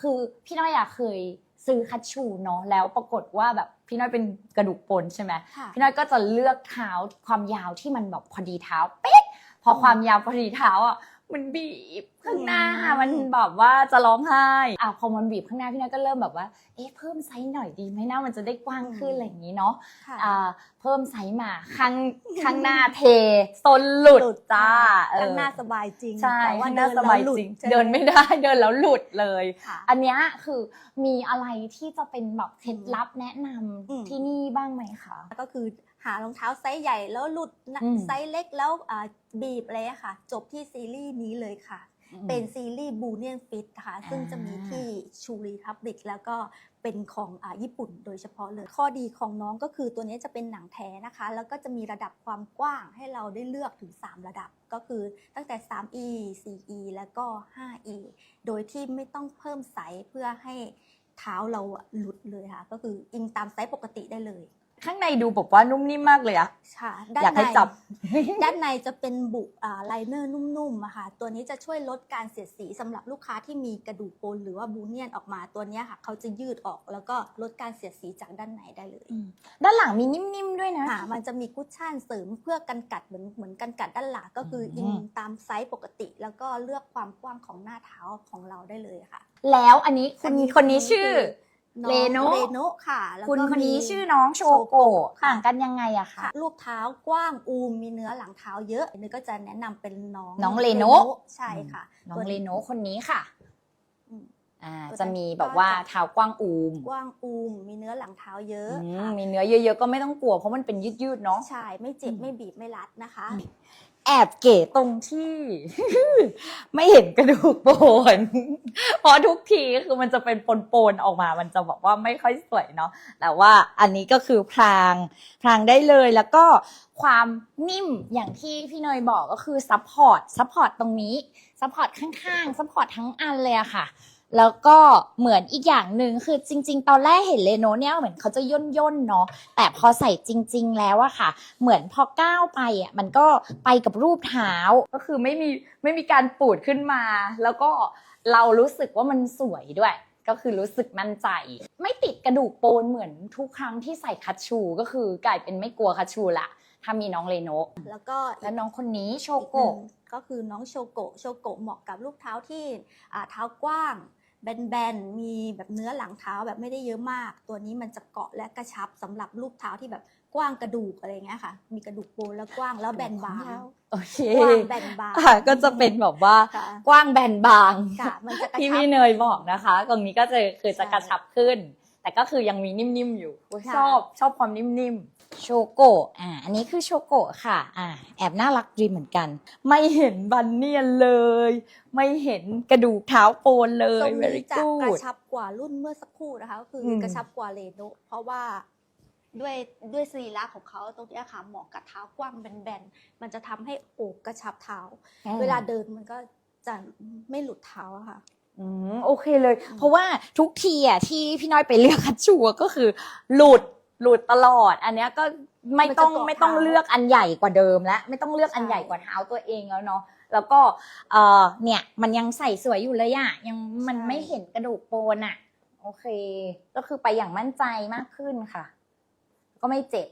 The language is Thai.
คือพี่น้อยอะเคยซื้อคัชชูเนาะแล้วปรากฏว่าแบบพี่น้อยเป็นกระดูกปนใช่ไหมค่ะพี่น้อยก็จะเลือกเท้าความยาวที่มันแบบพอดีเท้าเป๊ะพอความยาวพอดีเท้าอะมันบีบข้างหน้าอืมมันแบบว่าจะร้องไห้อะพอมันบีบข้างหน้าพี่น้อยก็เริ่มแบบว่า เอ๊ะเพิ่มไซส์หน่อยดีไหมนะมันจะได้กว้างขึ้นอะไรอย่างนี้เนาะค่ะอ่าเพิ่มไซส์มาข้างข้างหน้าเทโซนหลุดจ้าเออข้างหน้าสบายจริงใช่แต่ว่าข้างหเดิน้านสแล้วบายหลุดจริงใช่หเดินไม่ได้เดินแล้วหลุดเลยค่ะอันเนี้ยคือมีอะไรที่จะเป็นแบบเคล็ดลับแนะนำอืมที่นี่บ้างไหมคะก็คือหารองเท้าไซส์ใหญ่แล้วหลุดนะอืมไซส์เล็กแล้วอ่าบีบอะไรอะค่ะ จบที่ซีรีส์นี้เลยค่ะ เป็นซีรีส์บูเนียนฟิตค่ะซึ่งจะมีที่ชูรีทับบิกแล้วก็เป็นของอ่าญี่ปุ่นโดยเฉพาะเลย ข้อดีของน้องก็คือตัวนี้จะเป็นหนังแท้นะคะ แล้วก็จะมีระดับความกว้างให้เราได้เลือกถึง 3 ระดับ ก็คือตั้งแต่ 3e 4e แล้วก็ 5e โดยที่ไม่ต้องเพิ่มไซส์เพื่อให้เท้าเราอะหลุดเลยค่ะ ก็คืออิงตามไซส์ปกติได้เลย ข้างในดูแบบว่านุ่มนิ่มมากเลยอะค่ะด้านอยากให้ในจับ ด้านในจะเป็นบุอ่าไลเนอร์นุ่มๆอะค่ะ ตัวนี้จะช่วยลดการเสียดสีสำหรับลูกค้าที่มีกระดูกโปนหรือว่าบูเนียนออกมาตัวเนี้ยค่ะ เขาจะยืดออกแล้วก็ลดการเสียดสีจากด้านในได้เลยด้านหลังมีนิ่มๆด้วยนะ ค่ะมันจะมีคุชชั่นเสริมเพื่อกันกัดเหมือนเหมือนกันกัดด้านหลังก็คืออิงอืมตามไซส์ปกติ แล้วก็เลือกความกว้างของหน้าเท้าของเราได้เลยค่ะ แล้วอันนี้คุณคนนี้ชื่อ น้องเรโนะ เรโนะค่ะแล้วคุณก็คนนี้มี ชื่อน้องโชโกะค่ะต่างกันยังไงอะคะค่ะรูปเท้ากว้างอูมมีเนื้อหลังเท้าเยอะนี่ก็จะแนะนำเป็นน้องน้องเรโนะ ใช่ค่ะ น้องตัวเรโนะคนนี้ค่ะอืมอ่าตัวจะนั้นมีแบบว่าก็จะเท้ากว้างอูมกว้างอูมมีเนื้อหลังเท้าเยอะอืมค่ะมีเนื้อเยอะๆก็ไม่ต้องกลัวเพราะมันเป็นยืดๆเนาะ ใช่ไม่เจ็บอืม ไม่บีบไม่รัดนะคะ แอบเก๋ตรงที่ ไม่เห็นกระดูกโปนเพราะทุกทีคือมันจะเป็นปนๆออกมา มันจะบอกว่าไม่ค่อยสวยเนาะแต่ว่าอันนี้ก็คือพรางพรางได้เลยแล้วก็ความนิ่มอย่างที่พี่เนยบอกก็คือซัพพอร์ตซัพพอร์ตตรงนี้ซัพพอร์ตข้างๆซัพพอร์ตทั้งอันเลยอะค่ะ แล้วก็เหมือนอีกอย่างหนึ่งคือจริง ๆ ตอนแรกเห็นเลโนเนี่ยเหมือนเขาจะย่นย่นๆเนาะแต่พอใส่จริง ๆ แล้วอะค่ะ เหมือนพอก้าวไปอะมันก็ไปกับรูปเท้าก็คือไม่มีไม่มีการปูดขึ้นมา แล้วก็เรารู้สึกว่ามันสวยด้วย ก็คือรู้สึกมั่นใจ ไม่ติดกระดูกโปนเหมือนทุกครั้งที่ใส่คัตชูก็คือกลายเป็นไม่กลัวคัตชูละถ้ามีน้องเลโนแล้วก็และน้องคนนี้โชอีกหนึ่โกะงก็คือน้องโชโกะโชโกะเหมาะกับลูกเท้าที่อ่าเท้ากว้าง แบนๆ มีแบบเนื้อหลังเท้าแบบไม่ได้เยอะมาก ตัวนี้มันจะเกาะและกระชับสำหรับลูกเท้าที่แบบกว้างกระดูกอะไรเงี้ยค่ะ มีกระดูกโปนแล้วกว้างแล้วแบนบางโอเคกว้างแบนบางอะก็จะเป็นแบบว่าค่ะกว้างแบนบางค่ะมันจะกระที่ชับพี่เนยบอกนะคะ ตรงนี้ก็จะคือจะใช่กระชับขึ้น แต่ก็คือยังมีนิ่มๆอยู่อุ๊ยค่ะชอบชอบความนิ่มๆ โชโกะอ่าอันนี้คือโชโกะค่ะอ่าแอบน่ารักดีเหมือนกัน ไม่เห็นบันเนียนเลย ไม่เห็นกระดูกเท้าโปนเลทยรง very นี้จะกระ good ชับกว่ารุ่นเมื่อสักครู่นะคะก็คืออม กระชับกว่าเลโนเพราะว่าด้วยด้วยสรีระของเขาตรงเนี้ยค่ะเหมาะกับเท้ากว้างแบนๆมันจะทำให้โอบกระชับเท้า เวลาเดินมันก็จะไม่หลุดเท้าอะค่ะ อืมโอเคเลย เพราะว่าทุกทีอะที่พี่น้อยไปเลือกคัตชูอะก็คือ หลุดหลุดตลอด อันเนี้ยก็ไม่ต้องมันจะเกาะไม่ต้องเท้าเลือกอันใหญ่กว่าเดิมแล้วไม่ต้องเลือกอันใช่ใหญ่กว่าเท้าตัวเองแล้วเนาะแล้วก็เออเนี่ยมันยังใส่สวยอยู่เลยอะยังมันไม่เห็นกระดูกโปนอะโอเค ก็คือไปอย่างมั่นใจมากขึ้นค่ะ ก็ไม่เจ็บ